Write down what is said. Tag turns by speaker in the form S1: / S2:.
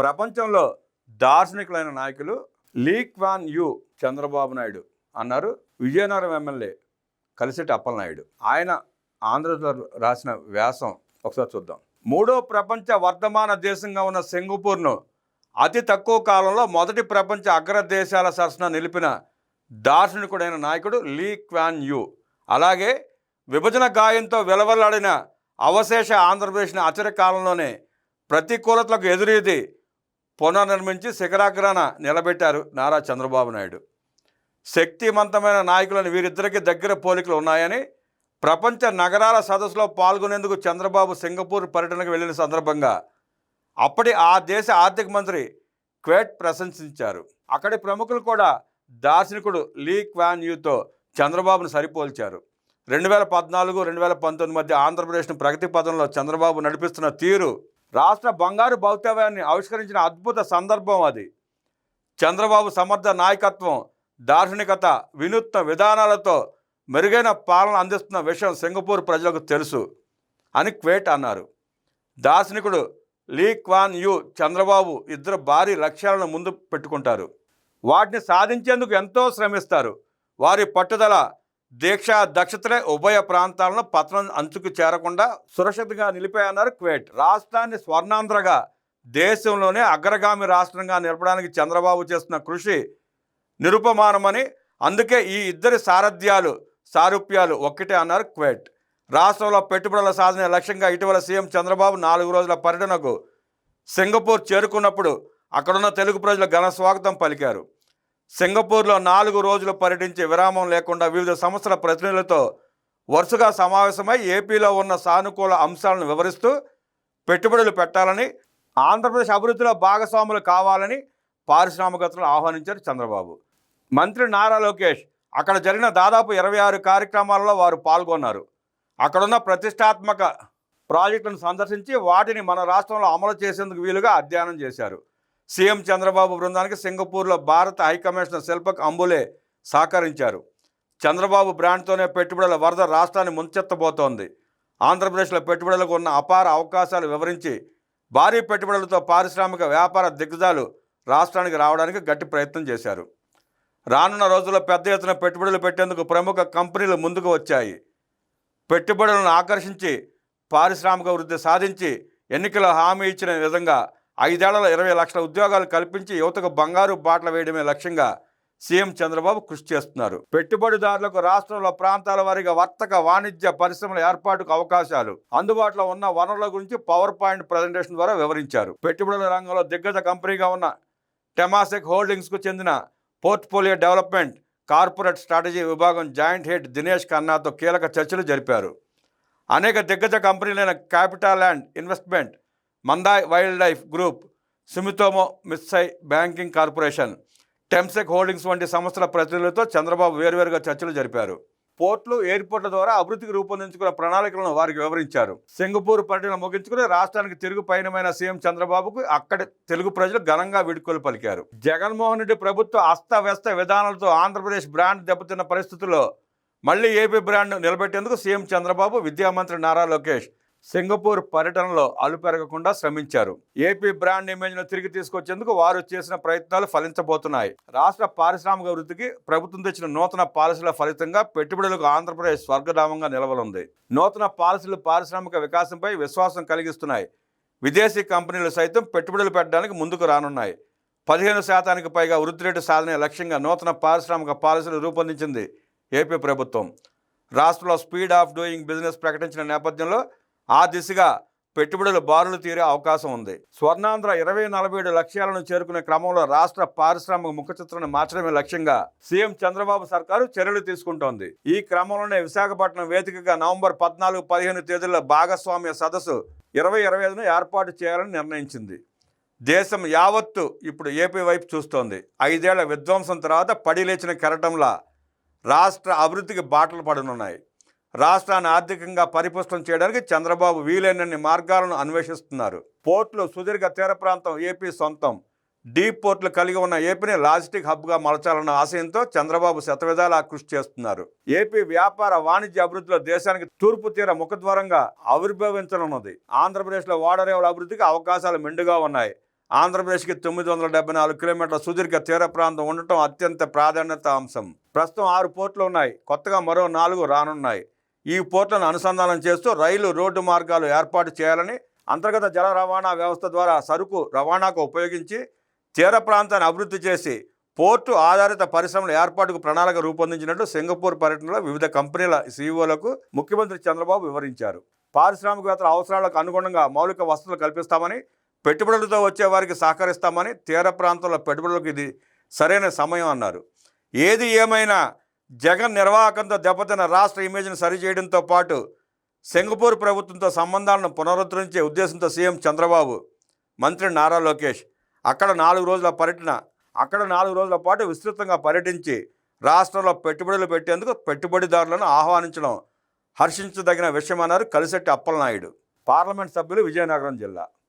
S1: ప్రపంచంలో దార్శనికులైన నాయకులు Lee Kuan you Chandrababu Naidu అన్నారు. విజయనగరం ఎమ్మెల్యే కలిసెట్టి అప్పలనాయుడు ఆయన ఆంధ్రలో రాసిన వ్యాసం ఒకసారి చూద్దాం. మూడో ప్రపంచ వర్ధమాన దేశంగా ఉన్న సింగపూర్ను అతి తక్కువ కాలంలో మొదటి ప్రపంచ అగ్రదేశాల సరసన నిలిపిన దార్శనికుడైన నాయకుడు లీ క్వాన్ యు. అలాగే విభజన గాయంతో వెలవెల్లాడిన అవశేష ఆంధ్రప్రదేశ్ని అచర కాలంలోనే ప్రతికూలతలకు ఎదురీది పునర్నిర్మించి శిఖరాగ్రాన నిలబెట్టారు నారా చంద్రబాబు నాయుడు. శక్తివంతమైన నాయకులను వీరిద్దరికీ దగ్గర పోలికలు ఉన్నాయని ప్రపంచ నగరాల సదస్సులో పాల్గొనేందుకు చంద్రబాబు సింగపూర్ పర్యటనకు వెళ్ళిన సందర్భంగా అప్పటి ఆ దేశ ఆర్థిక మంత్రి క్వేట్ ప్రశంసించారు. అక్కడి ప్రముఖులు కూడా దార్శనికుడు లీ క్వాన్ యూతో చంద్రబాబును సరిపోల్చారు. రెండు వేల పద్నాలుగు రెండు వేల పంతొమ్మిది మధ్య ఆంధ్రప్రదేశ్ను ప్రగతి పథంలో చంద్రబాబు నడిపిస్తున్న తీరు రాష్ట్ర బంగారు భౌతవ్యాన్ని ఆవిష్కరించిన అద్భుత సందర్భం అది. చంద్రబాబు సమర్థ నాయకత్వం దార్శనికత వినూత్న విధానాలతో మెరుగైన పాలన అందిస్తున్న విషయం సింగపూర్ ప్రజలకు తెలుసు అని క్వేట్ అన్నారు. దార్శనికుడు లీ క్వాన్ యు చంద్రబాబు ఇద్దరు భారీ లక్ష్యాలను ముందు పెట్టుకుంటారు. వాటిని సాధించేందుకు ఎంతో శ్రమిస్తారు. వారి పట్టుదల దీక్ష దక్షతలే ఉభయ ప్రాంతాలను పతనం అంచుకు చేరకుండా సురక్షితంగా నిలిపాయన్నారు క్వేట్. రాష్ట్రాన్ని స్వర్ణాంధ్రగా దేశంలోనే అగ్రగామి రాష్ట్రంగా నిలపడానికి చంద్రబాబు చేస్తున్న కృషి నిరుపమానమని అందుకే ఈ ఇద్దరి సారథ్యాలు సారూప్యాలు ఒక్కటే అన్నారు క్వేట్. రాష్ట్రంలో పెట్టుబడుల సాధన లక్ష్యంగా ఇటీవల సీఎం చంద్రబాబు నాలుగు రోజుల పర్యటనకు సింగపూర్ చేరుకున్నప్పుడు అక్కడున్న తెలుగు ప్రజలు ఘన స్వాగతం పలికారు. సింగపూర్లో నాలుగు రోజులు పర్యటించి విరామం లేకుండా వివిధ సంస్థల ప్రతినిధులతో వరుసగా సమావేశమై ఏపీలో ఉన్న సానుకూల అంశాలను వివరిస్తూ పెట్టుబడులు పెట్టాలని ఆంధ్రప్రదేశ్ అభివృద్ధిలో భాగస్వాములు కావాలని పారిశ్రామికతలు ఆహ్వానించారు చంద్రబాబు. మంత్రి నారా లోకేష్ అక్కడ జరిగిన దాదాపు ఇరవై ఆరు కార్యక్రమాలలో వారు పాల్గొన్నారు. అక్కడున్న ప్రతిష్టాత్మక ప్రాజెక్టులను సందర్శించి వాటిని మన రాష్ట్రంలో అమలు చేసేందుకు వీలుగా అధ్యయనం చేశారు. సీఎం చంద్రబాబు బృందానికి సింగపూర్లో భారత హైకమిషనర్ శిల్పక్ అంబులే సహకరించారు. చంద్రబాబు బ్రాండ్తోనే పెట్టుబడుల వరద రాష్ట్రాన్ని ముంచెత్తబోతోంది. ఆంధ్రప్రదేశ్లో పెట్టుబడులకు ఉన్న అపార అవకాశాలు వివరించి భారీ పెట్టుబడులతో పారిశ్రామిక వ్యాపార దిగ్గజాలు రాష్ట్రానికి రావడానికి గట్టి ప్రయత్నం చేశారు. రానున్న రోజుల్లో పెద్ద ఎత్తున పెట్టుబడులు పెట్టేందుకు ప్రముఖ కంపెనీలు ముందుకు వచ్చాయి. పెట్టుబడులను ఆకర్షించి పారిశ్రామిక వృద్ధి సాధించి ఎన్నికల హామీ ఇచ్చిన విధంగా ఐదేళ్ళలో ఇరవై లక్షల ఉద్యోగాలు కల్పించి యువతకు బంగారు బాటలు వేయడమే లక్ష్యంగా సీఎం చంద్రబాబు కృషి చేస్తున్నారు. పెట్టుబడిదారులకు రాష్ట్రంలో ప్రాంతాల వారీగా వర్తక వాణిజ్య పరిశ్రమల ఏర్పాటుకు అవకాశాలు అందుబాటులో ఉన్న వనరుల గురించి పవర్ పాయింట్ ప్రజెంటేషన్ ద్వారా వివరించారు. పెట్టుబడుల రంగంలో దిగ్గజ కంపెనీగా ఉన్న టెమాసెక్ హోల్డింగ్స్కు చెందిన పోర్ట్ఫోలియో డెవలప్మెంట్ కార్పొరేట్ స్ట్రాటజీ విభాగం జాయింట్ హెడ్ దినేష్ ఖన్నాతో కీలక చర్చలు జరిపారు. అనేక దిగ్గజ కంపెనీలైన capital and investment Mandai wild life group Sumitomo Mitsui banking corporation Temasek holdings వంటి సంస్థల ప్రతినిధులతో చంద్రబాబు వేరువేరుగా చర్చలు జరిపారు. పోర్టులు ఎయిర్పోర్ట్ల ద్వారా అభివృద్ధికి రూపొందించుకున్న ప్రణాళికలను వారికి వివరించారు. సింగపూర్ పర్యటన ముగించుకుని రాష్ట్రానికి తిరుగు పయనమైన సీఎం చంద్రబాబుకు అక్కడి తెలుగు ప్రజలు ఘనంగా వీడ్కోలు పలికారు. జగన్మోహన్ రెడ్డి ప్రభుత్వ అస్తవ్యస్త విధానాలతో ఆంధ్రప్రదేశ్ బ్రాండ్ దెబ్బతిన్న పరిస్థితుల్లో మళ్ళీ ఏపీ బ్రాండ్ నిలబెట్టేందుకు సీఎం చంద్రబాబు విద్యామంత్రి నారా లోకేష్ సింగపూర్ పర్యటనలో అలుపెరగకుండా శ్రమించారు. ఏపీ బ్రాండ్ ఇమేజ్ను తిరిగి తీసుకొచ్చేందుకు వారు చేసిన ప్రయత్నాలు ఫలించబోతున్నాయి. రాష్ట్ర పారిశ్రామిక వృద్ధికి ప్రభుత్వం తెచ్చిన నూతన పాలసీల ఫలితంగా పెట్టుబడులకు ఆంధ్రప్రదేశ్ స్వర్గధామంగా నిలవనుంది. నూతన పాలసీలు పారిశ్రామిక వికాసంపై విశ్వాసం కలిగిస్తున్నాయి. విదేశీ కంపెనీలు సైతం పెట్టుబడులు పెట్టడానికి ముందుకు రానున్నాయి. పదిహేను శాతానికి పైగా వృద్ధి రేటు సాధనే లక్ష్యంగా నూతన పారిశ్రామిక పాలసీలు రూపొందించింది ఏపీ ప్రభుత్వం. రాష్ట్రంలో స్పీడ్ ఆఫ్ డూయింగ్ బిజినెస్ ప్రకటించిన నేపథ్యంలో ఆ దిశగా పెట్టుబడులు బారులు తీరే అవకాశం ఉంది. స్వర్ణాంధ్ర ఇరవై నలభై ఏడు లక్ష్యాలను చేరుకునే క్రమంలో రాష్ట్ర పారిశ్రామిక ముఖ చిత్రాన్ని మార్చడమే లక్ష్యంగా సీఎం చంద్రబాబు సర్కారు చర్యలు తీసుకుంటోంది. ఈ క్రమంలోనే విశాఖపట్నం వేదికగా నవంబర్ పద్నాలుగు పదిహేను తేదీల్లో భాగస్వామ్య సదస్సు ఇరవై ఇరవై ఐదును ఏర్పాటు చేయాలని నిర్ణయించింది. దేశం యావత్తు ఇప్పుడు ఏపీ వైపు చూస్తోంది. ఐదేళ్ళ విధ్వంసం తర్వాత పడి లేచిన కెరటంలా రాష్ట్ర అభివృద్ధికి బాటలు పడనున్నాయి. రాష్ట్రాన్ని ఆర్థికంగా పరిపుష్టం చేయడానికి చంద్రబాబు వీలైనన్ని మార్గాలను అన్వేషిస్తున్నారు. పోర్టులు సుదీర్ఘ తీర ప్రాంతం ఏపీ సొంతం. డీప్ పోర్టులు కలిగి ఉన్న ఏపీని లాజిస్టిక్ హబ్గా మలచాలన్న ఆశయంతో చంద్రబాబు శతవిధాలా కృషి చేస్తున్నారు. ఏపీ వ్యాపార వాణిజ్య అభివృద్ధిలో దేశానికి తూర్పు తీర ముఖద్వారంగా ఆవిర్భవించనున్నది. ఆంధ్రప్రదేశ్లో ఓడరేవుల అభివృద్ధికి అవకాశాలు మెండుగా ఉన్నాయి. ఆంధ్రప్రదేశ్కి తొమ్మిది వందల డెబ్బై నాలుగు కిలోమీటర్ల సుదీర్ఘ తీర ప్రాంతం ఉండటం అత్యంత ప్రాధాన్యత అంశం. ప్రస్తుతం ఆరు పోర్టులు ఉన్నాయి. కొత్తగా మరో నాలుగు రానున్నాయి. ఈ పోర్టులను అనుసంధానం చేస్తూ రైలు రోడ్డు మార్గాలు ఏర్పాటు చేయాలని అంతర్గత జల రవాణా వ్యవస్థ ద్వారా సరుకు రవాణాకు ఉపయోగించి తీర ప్రాంతాన్ని అభివృద్ధి చేసి పోర్టు ఆధారిత పరిశ్రమల ఏర్పాటుకు ప్రణాళిక రూపొందించినట్టు సింగపూర్ పర్యటనలో వివిధ కంపెనీల సీఈఓలకు ముఖ్యమంత్రి చంద్రబాబు వివరించారు. పారిశ్రామికవేత్తల అవసరాలకు అనుగుణంగా మౌలిక వసతులు కల్పిస్తామని పెట్టుబడులతో వచ్చే వారికి సహకరిస్తామని తీర ప్రాంతంలో పెట్టుబడులకు ఇది సరైన సమయం అన్నారు. ఏది ఏమైనా జగన్ నిర్వాహకంతో దెబ్బతిన్న రాష్ట్ర ఇమేజ్ను సరిచేయడంతో పాటు సింగపూర్ ప్రభుత్వంతో సంబంధాలను పునరుద్ధరించే ఉద్దేశంతో సీఎం చంద్రబాబు మంత్రి నారా లోకేష్ అక్కడ నాలుగు రోజుల పర్యటన అక్కడ నాలుగు రోజుల పాటు విస్తృతంగా పర్యటించి రాష్ట్రంలో పెట్టుబడులు పెట్టేందుకు పెట్టుబడిదారులను ఆహ్వానించడం హర్షించదగిన విషయమన్నారు కలిసెట్టి అప్పలనాయుడు. పార్లమెంట్ సభ్యులు విజయనగరం జిల్లా.